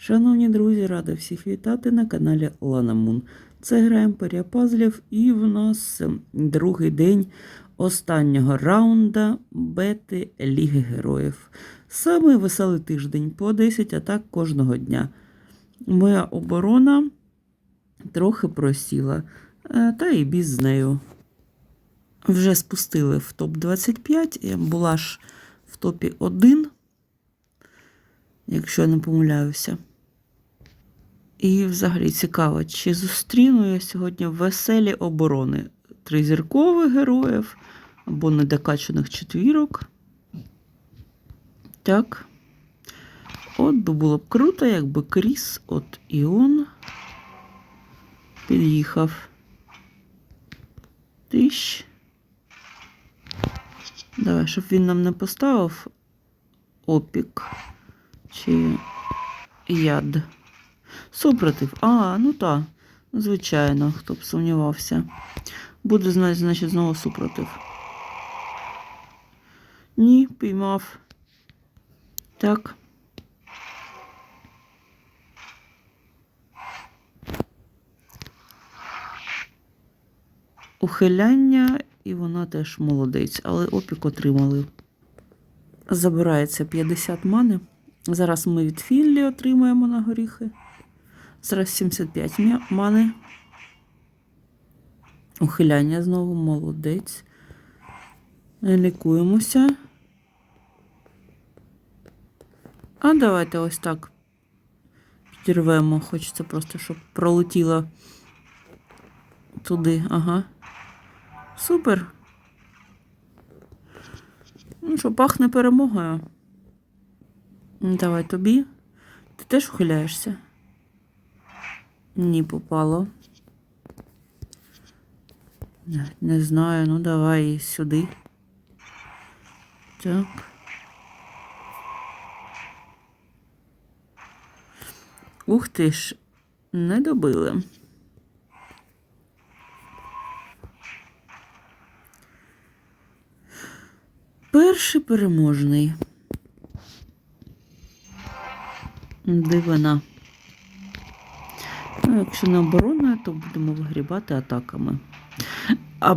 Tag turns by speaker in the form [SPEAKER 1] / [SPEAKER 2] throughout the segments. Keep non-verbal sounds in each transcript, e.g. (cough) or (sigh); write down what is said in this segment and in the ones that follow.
[SPEAKER 1] Шановні друзі, рада всіх вітати на каналі Лана Мун. Це гра Імперія Пазлів, і в нас ем, другий день останнього раунда бети Ліги Героїв. Саме веселий тиждень по 10 атак кожного дня. Моя оборона трохи просіла, е, та і біз з нею. Вже спустили в топ-25, я була ж в топі 1 якщо я не помиляюся. І взагалі цікаво, чи зустріну я сьогодні веселі оборони тризіркових героїв або недокачаних четвірок. Так. От би було б круто, якби Кріс, от Іон під'їхав. Тищ. Давай, щоб він нам не поставив опік чи яд. Супротив. А, ну так. Звичайно, хто б сумнівався. Буде, значить, знову супротив. Ні, піймав. Так. Ухиляння, і вона теж молодець, але опік отримали. Забирається 50 мани. Зараз ми від Фінлі отримаємо на горіхи. Зараз 75 мя- мани. Ухиляння знову молодець. Лікуємося. А давайте ось так підірвемо. Хочеться просто, щоб пролетіло туди. Ага. Супер. Ну що, пахне перемогою. Давай тобі. Ти теж ухиляєшся? Ні, попало. Не, не знаю, ну давай сюди. Так. Ух ти ж, не добили. Перший переможний. Дивина. Ну, якщо не оборона, то будемо вигрібати атаками. А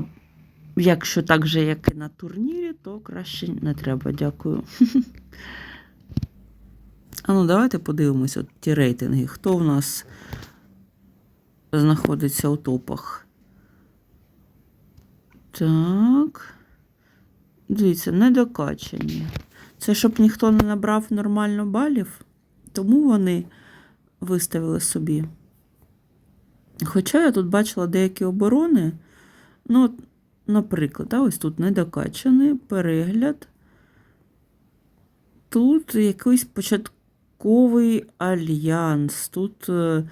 [SPEAKER 1] якщо так же, як і на турнірі, то краще не треба, дякую. (laughs) А ну, давайте подивимося от ті рейтинги. Хто в нас знаходиться у топах? Так. Дивіться, недокачані. Це щоб ніхто не набрав нормально балів, тому вони виставили собі. Хоча я тут бачила деякі оборони. Ну, наприклад, ось тут недокачаний перегляд. Тут якийсь початковий альянс. Тут, е,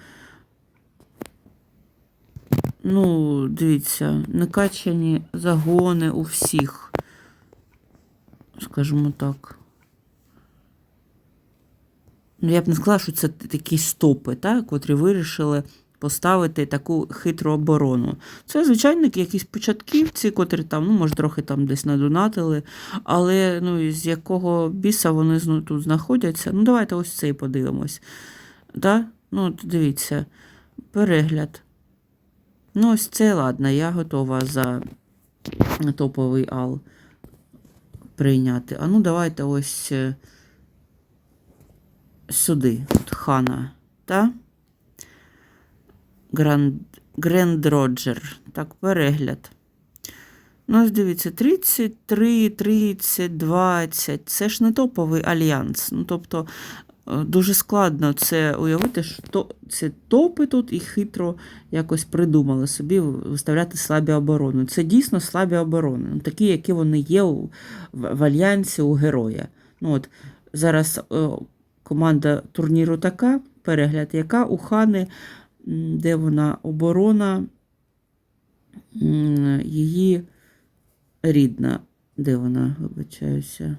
[SPEAKER 1] ну, дивіться, накачані загони у всіх. Скажімо так. Ну, я б не сказала, що це такі стопи, так, котрі вирішили поставити таку хитру оборону. Це, звичайно, якісь початківці, котрі там, ну, може, трохи там десь надонатили, але ну, з якого біса вони тут знаходяться. Ну, давайте ось цей подивимось. Да? Ну, дивіться, перегляд. Ну, ось це, ладно, я готова за топовий ал прийняти. А ну, давайте ось е, сюди, от хана, та? Гранд, Гренд Роджер. Так, перегляд. Ну, ось дивіться, 33, 30, 20. Це ж не топовий альянс. Ну, тобто, е, дуже складно це уявити, що це топи тут і хитро якось придумали собі виставляти слабі оборони. Це дійсно слабі оборони. Ну, такі, які вони є в, в альянсі у героя. Ну, от, зараз е, команда турніру така, перегляд, яка у Хани, де вона оборона, її рідна. Де вона, вибачаюся.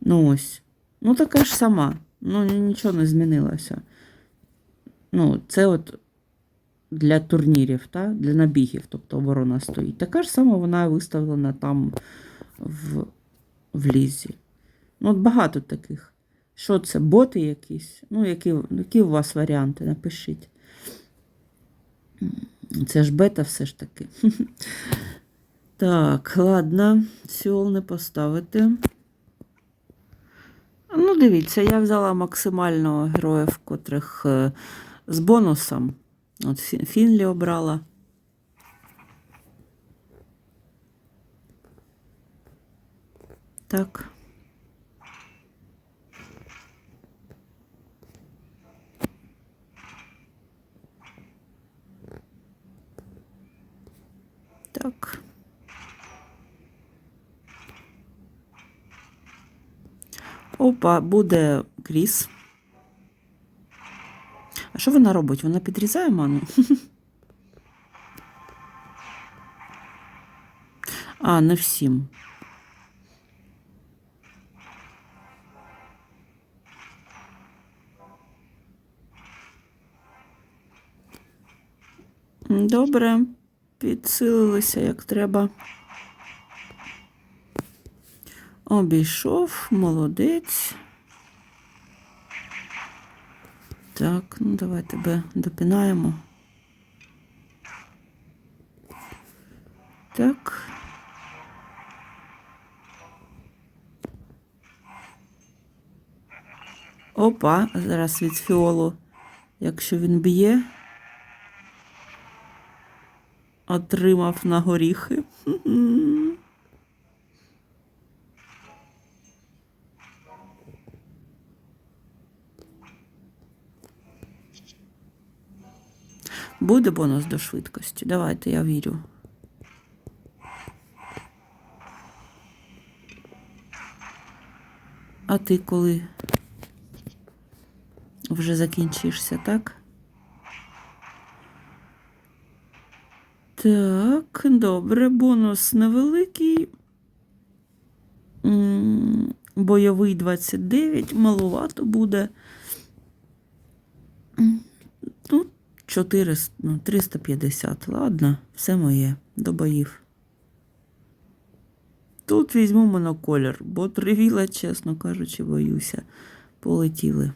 [SPEAKER 1] Ну ось. Ну, така ж сама. Ну, нічого не змінилося. Ну, це от для турнірів, та? для набігів, тобто оборона стоїть. Така ж сама вона виставлена там в, в лізі. Ну, от багато таких. Що це? Боти якісь? Ну, які, які у вас варіанти? Напишіть. Це ж бета все ж таки. (laughs) Так, ладно, сіол не поставити. Ну, дивіться, я взяла максимально героїв, котрих е, з бонусом. От Фінлі обрала. Так. Опа, буде Кріс. А що вона робить? Вона підрізає ману? (laughs) А, не всім. Добре, підсилилися як треба. Обійшов, молодець. Так, ну давай тебе допінаємо. Так. Опа, зараз від фіолу, якщо він б'є, отримав на горіхи. Буде бонус до швидкості. Давайте, я вірю. А ти коли вже закінчишся, так? Так, добре, бонус невеликий. Бойовий 29, малувато буде. М, Ну, 400, ну, 350, ладно, все моє, до боїв. Тут візьму моноколір, бо тривіла, чесно кажучи, боюся. Полетіли.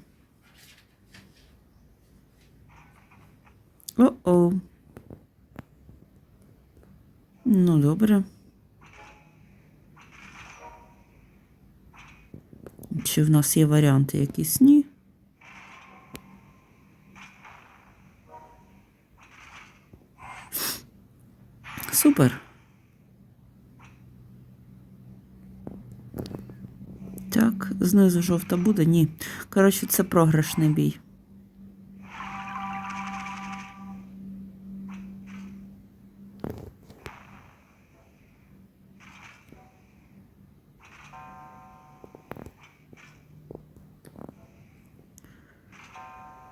[SPEAKER 1] О-о. Ну, добре. Чи в нас є варіанти якісь? Ні. Супер. Так, знизу жовта буде? Ні. Коротше, це програшний бій.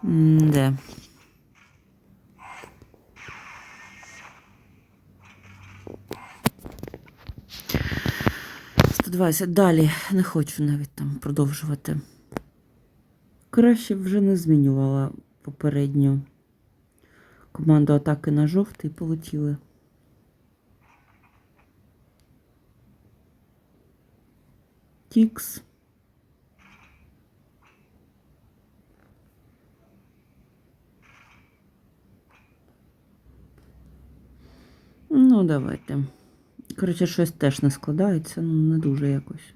[SPEAKER 1] Де? 120. Далі не хочу навіть там продовжувати. Краще вже не змінювала попередню команду атаки на жовтий полетіли. Тікс. Ну, давайте. Коротше, щось теж не складається, ну не дуже якось.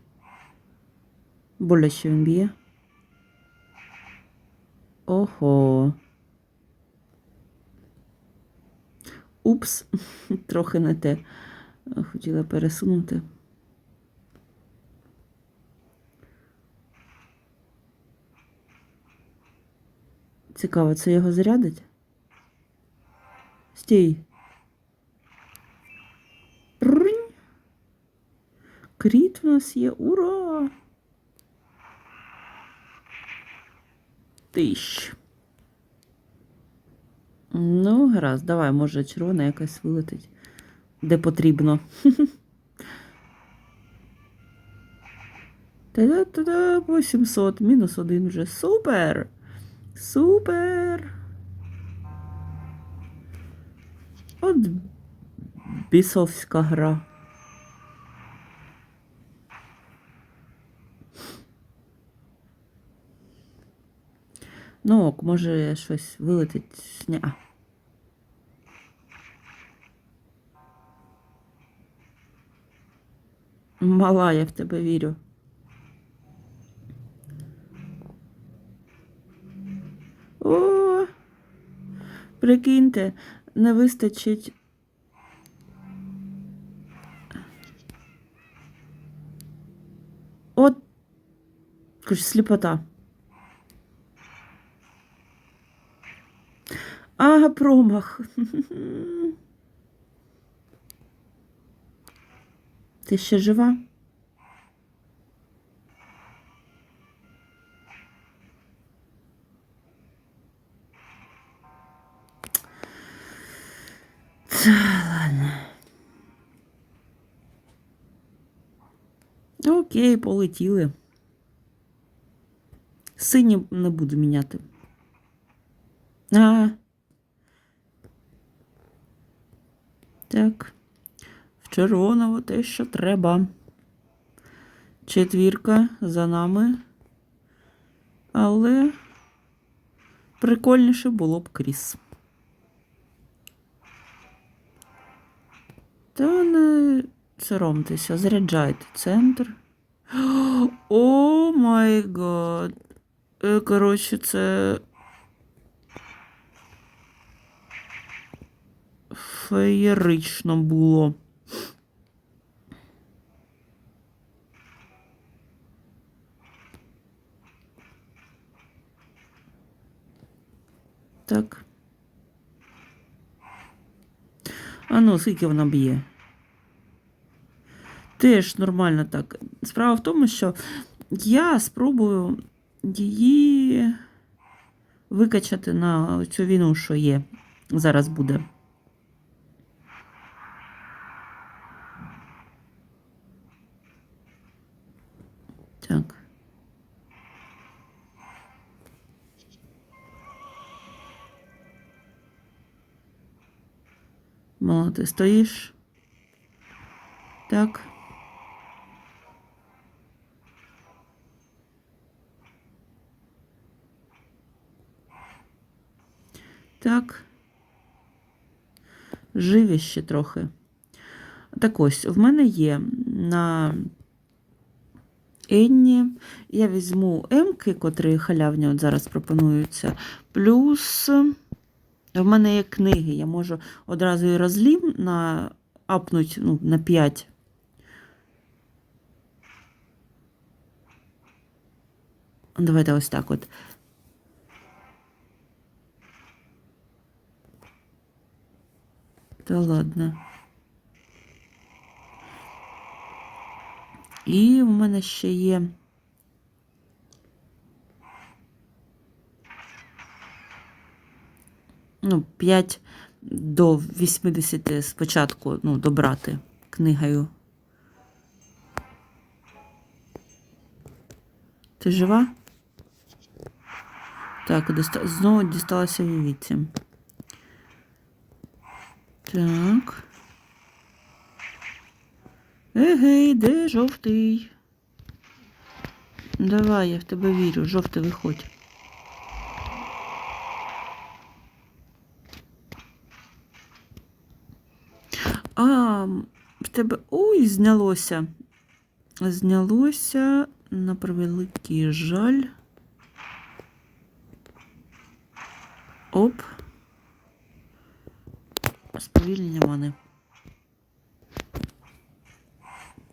[SPEAKER 1] Боляче він б'є. Ого. Упс, (laughs) трохи не те. Хотіла пересунути. Цікаво, це його зарядить? Стій. Кріт в нас є. Ура! Тищ. Ну, гаразд, давай, може, червона якась вилетить. Де потрібно. (laughs) Та-да-та-да, 800, мінус один вже. Супер! Супер! От бісовська гра. Ну ок, може щось вилетить. А. Мала, я в тебе вірю. О, прикиньте, не вистачить. От, коротше, сліпота. Ага, промах. Ти ще жива? Та ладно. Окей, полетіли. Сині не буду міняти. А. Так. В червоного те, що треба. Четвірка за нами. Але прикольніше було б кріс. Та не соромтеся, заряджайте центр. (gasps) О май гад. Е, Коротше, це. Феєрично було. Так. А ну, скільки вона б'є? Теж нормально так. Справа в тому, що я спробую її викачати на цю війну, що є. Зараз буде. Ти стоїш. Так. Так. Живі ще трохи. Так ось, в мене є на Енні. Я візьму М-ки, котрі халявні от зараз пропонуються. Плюс в мене є книги. Я можу одразу і розлім на апнуть ну, на 5. Давайте ось так от. Та ладно. І в мене ще є. Ну, 5 до 80 спочатку, ну, добрати книгою. Ти жива? Так, доста... знову дісталася вівіці. Так. Егей, де жовтий? Давай, я в тебе вірю, жовтий виходь. А, в тебе. Ой, знялося. Знялося на превеликий жаль. Оп. Сповільнення мани.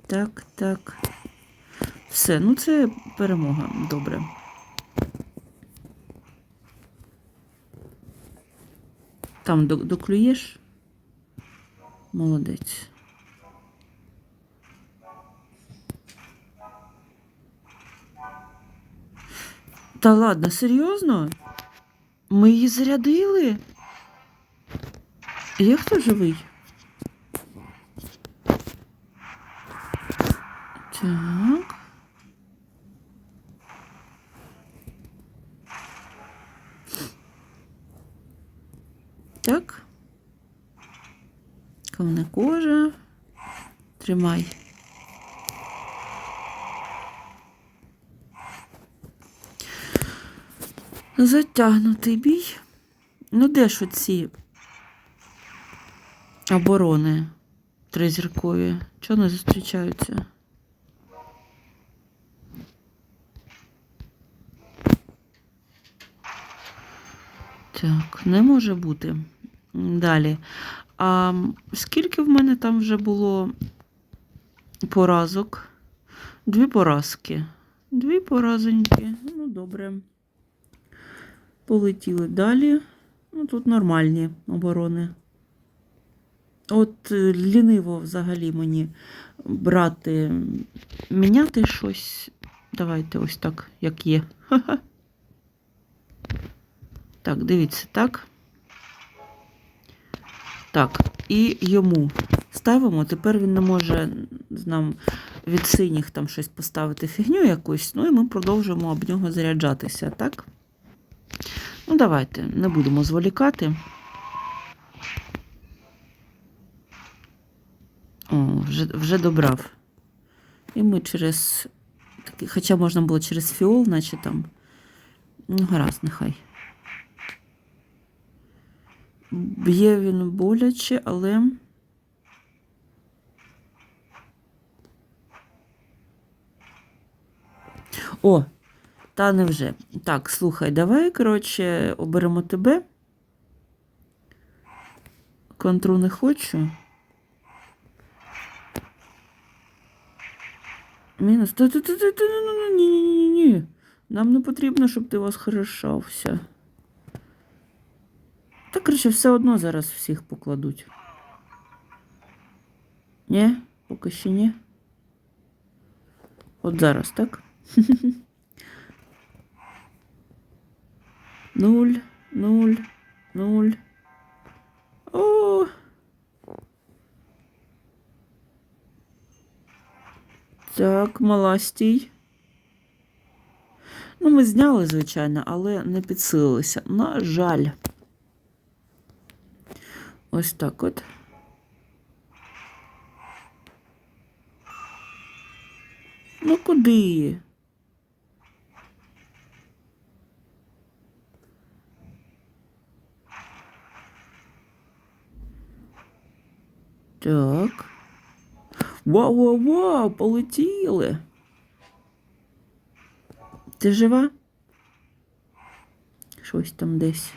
[SPEAKER 1] Так, так. Все, ну це перемога. Добре. Там до- доклюєш? Молодець. Та ладно, серйозно? Ми її зарядили? Є хто живий? Так. Тримай. Затягнутий бій. Ну, де ж оці оборони тризіркові? Чого не зустрічаються? Так, не може бути. Далі. А скільки в мене там вже було поразок? Дві поразки. Дві поразоньки. Ну, добре. Полетіли далі. Ну, тут нормальні оборони. От е, ліниво взагалі мені брати, міняти щось. Давайте ось так, як є. Так, дивіться, так. Так, і йому ставимо. Тепер він не може нам від синіх там щось поставити фігню якусь. Ну і ми продовжуємо об нього заряджатися, так? Ну, давайте, не будемо зволікати. О, вже, вже добрав. І ми через. Хоча можна було через фіол, наче там. Ну, гаразд, нехай. Б'є він боляче, але. О, та невже. Так, слухай, давай, коротше, оберемо тебе. Контру не хочу. Мінус. Ну, ну, ні, ні, ні, ні. Нам не потрібно, щоб ти вас хорошався. Та, коротше, все одно зараз всіх покладуть. Ні? Поки ще ні. От зараз, так? (laughs) Нуль, нуль, нуль. О! Так, мала стій. Ну, ми зняли, звичайно, але не підсилилися. На жаль. Ось так от. Ну куди? Так. Вау, вау, вау, полетіли. Ти жива? Щось там десь.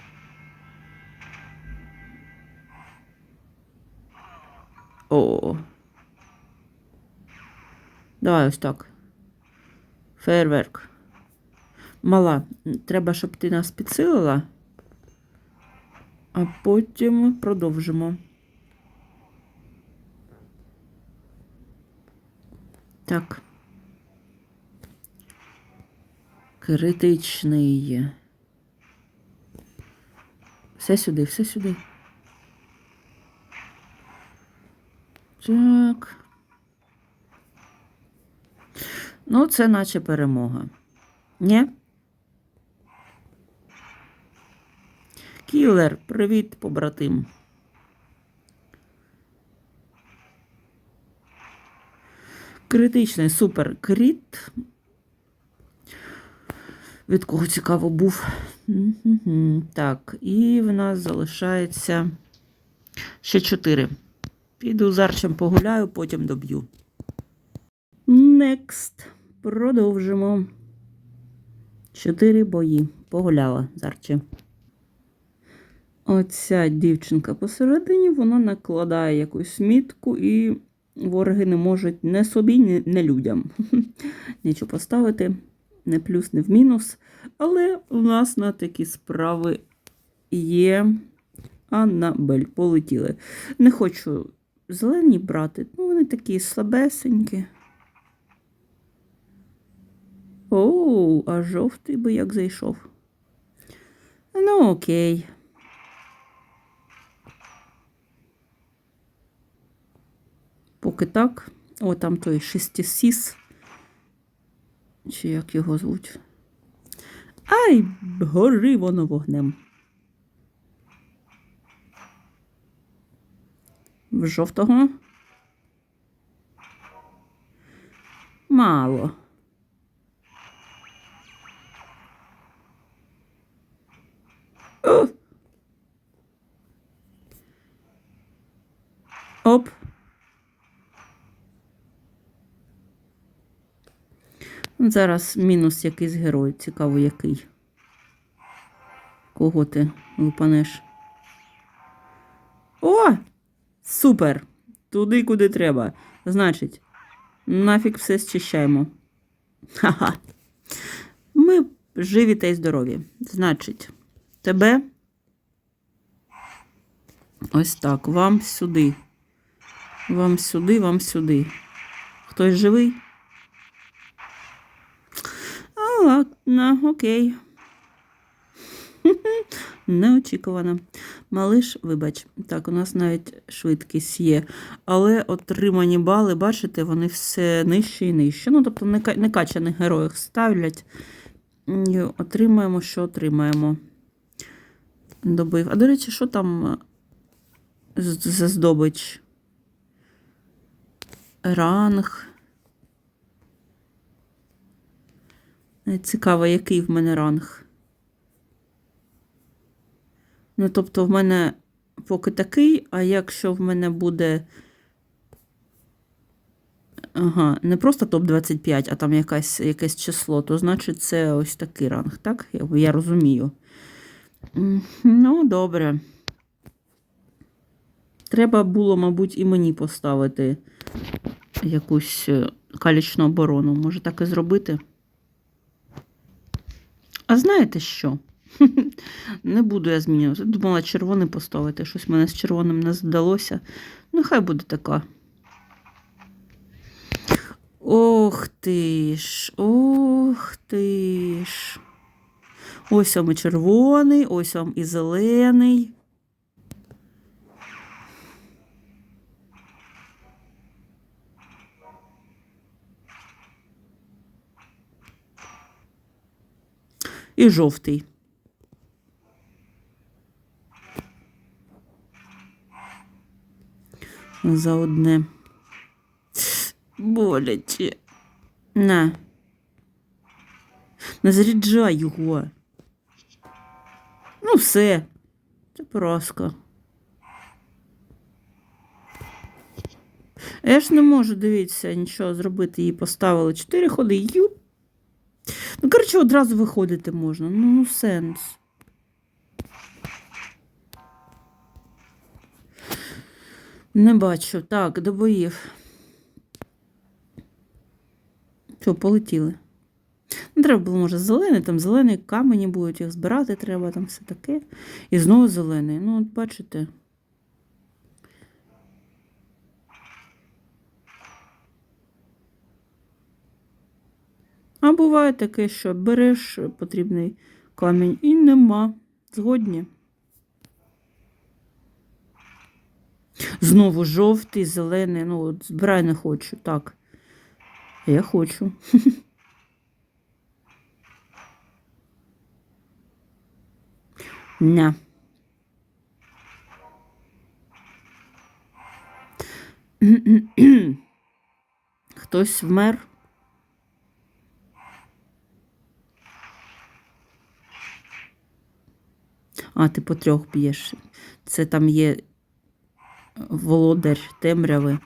[SPEAKER 1] О. Давай ось так. Фейерверк. Мала, треба, щоб ти нас підсилила. А потім продовжимо. Так. Критичний. Все сюди, все сюди. Так. Ну, це наче перемога. Ні? Кілер, привіт, побратим. Критичний супер кріт. Від кого цікаво був. Так, і в нас залишається ще чотири. Піду з Арчем погуляю, потім доб'ю. Next. Продовжимо. Чотири бої. Погуляла з Арчем. Оця дівчинка посередині, вона накладає якусь мітку, і вороги не можуть не собі, ні, не людям. (laughs) Нічого поставити, не плюс, не в мінус. Але у нас на такі справи є Аннабель. Полетіли. Не хочу зелені брати, ну вони такі слабесенькі. Оу, а жовтий би як зайшов. Ну, окей. Поки так. О, там той шестисіс. Чи як його звуть? Ай, гори воно вогнем. В жовтого. Мало. Оп. Зараз мінус якийсь герой. Цікаво, який. Кого ти лупанеш? О! Супер! Туди, куди треба. Значить, нафіг все зчищаємо. Ха-ха. Ми живі та й здорові. Значить, тебе. Ось так. Вам сюди. Вам сюди, вам сюди. Хтось живий? Ладно, окей. (laughs) Неочікувано. Малиш, вибач. Так, у нас навіть швидкість є. Але отримані бали, бачите, вони все нижче і нижче. Ну, тобто, не, качаних героїв ставлять. І отримаємо, що отримаємо. Добив. А до речі, що там е, за здобич? Ранг. Цікаво, який в мене ранг. Ну, тобто, в мене поки такий, а якщо в мене буде. Ага, не просто топ-25, а там якась, якесь число, то значить це ось такий ранг, так? Я, я розумію. Ну, добре. Треба було, мабуть, і мені поставити якусь е, калічну оборону. Може так і зробити? Знаєте що? (laughs) Не буду я змінювати. Думала червоний поставити. Щось мене з червоним не здалося. Ну, хай буде така. Ох ти ж, ох ти ж. Ось вам і червоний, ось вам і зелений. І жовтий. За одне. Боляче. На. Не його. Ну, все. Це поразка. Я ж не можу, дивіться, нічого зробити. Її поставили 4 ходи. Ю. Коротше, одразу виходити можна. Ну, ну сенс. Не бачу. Так, до боїв. Що, полетіли? Ну, треба було, може, зелений, там зелені камені будуть, їх збирати треба, там все таке. І знову зелений. Ну, от бачите. А буває таке, що береш потрібний камінь і нема. Згодні. Знову жовтий, зелений. Ну, от збирай не хочу. Так. Я хочу. (laughs) Не. (clears throat) Хтось вмер. А, ти по трьох б'єш. Це там є володар темряви.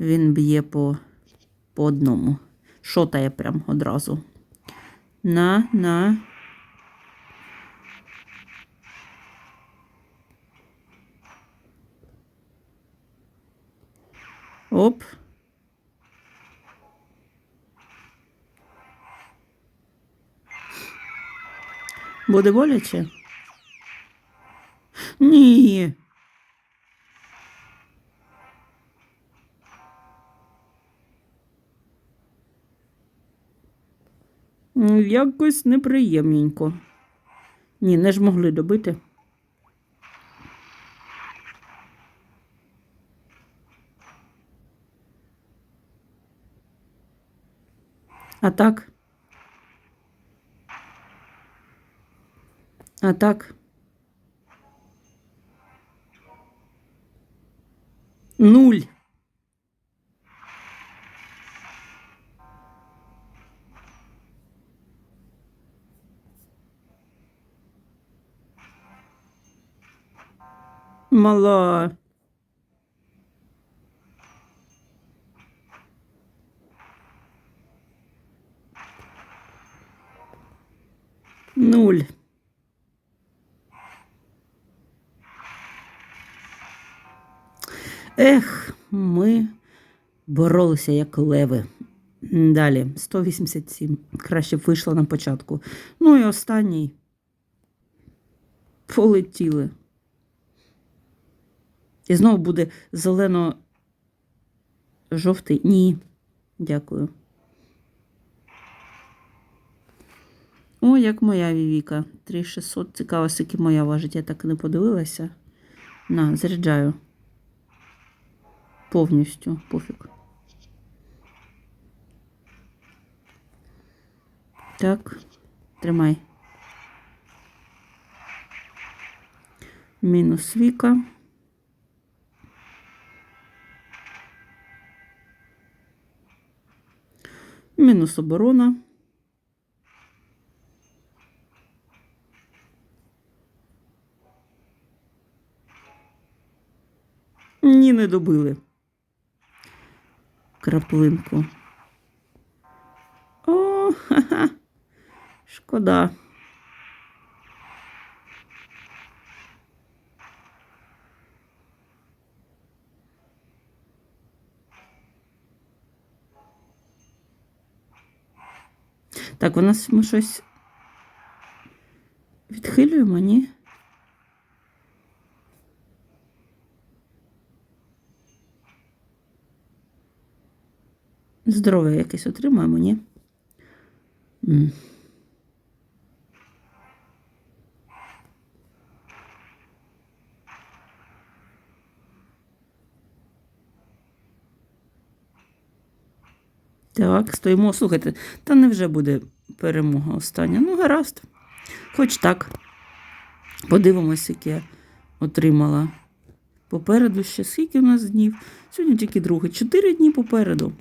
[SPEAKER 1] Він б'є по, по одному. Шотає прям одразу. На, на. Оп. Буде боляче? Ні. Якось неприємненько. Ні, не ж могли добити. А так? А так? Нуль. Мала. Нуль. Ех, ми боролися як леви. Далі 187. Краще б вийшло на початку. Ну і останній. Полетіли. І знову буде зелено-жовтий. Ні. Дякую. О, як моя Вівіка. 3600. Цікаво, скільки моя важить. Я так і не подивилася. На, заряджаю. Повністю. Пофіг. Так, тримай. Мінус Віка. Мінус оборона. Ні, не добили. Краплинку. О, ха-ха. Шкода. Так, у нас ми щось відхилюємо, ні? Здоров'я якесь отримаємо, ні? Так, стоїмо. Слухайте, та невже буде перемога остання? Ну, гаразд. Хоч так. Подивимось, яке отримала. Попереду ще скільки у нас днів? Сьогодні тільки другий. Чотири дні попереду.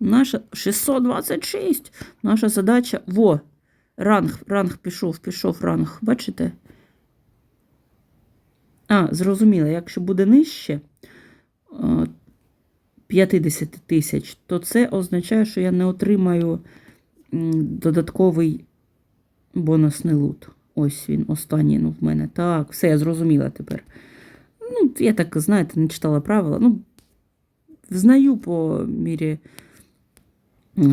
[SPEAKER 1] Наша 626. Наша задача. Во! Ранг, ранг пішов, пішов ранг. Бачите? А, зрозуміло, якщо буде нижче е, 50 тисяч, то це означає, що я не отримаю додатковий бонусний лут. Ось він, останній ну, в мене. Так, все, я зрозуміла тепер. Ну, я так, знаєте, не читала правила. Ну, знаю по мірі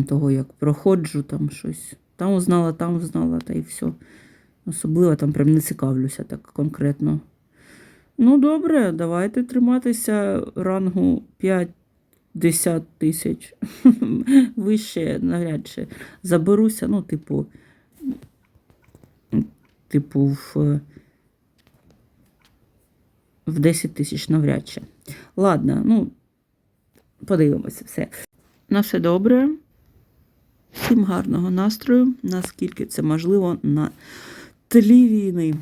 [SPEAKER 1] того, як проходжу там щось. Там узнала, там узнала, та і все. Особливо там прям не цікавлюся так конкретно. Ну, добре, давайте триматися рангу 50 тисяч. (laughs) Вище, навряд чи заберуся, ну, типу, типу, в, в 10 тисяч навряд чи. Ладно, ну, подивимося все. На все добре. Всім гарного настрою, наскільки це можливо на тлі війни.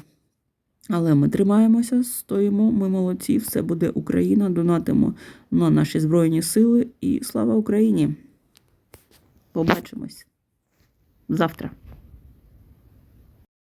[SPEAKER 1] Але ми тримаємося, стоїмо, ми молодці, все буде Україна, донатимо на наші Збройні Сили і слава Україні! Побачимось завтра.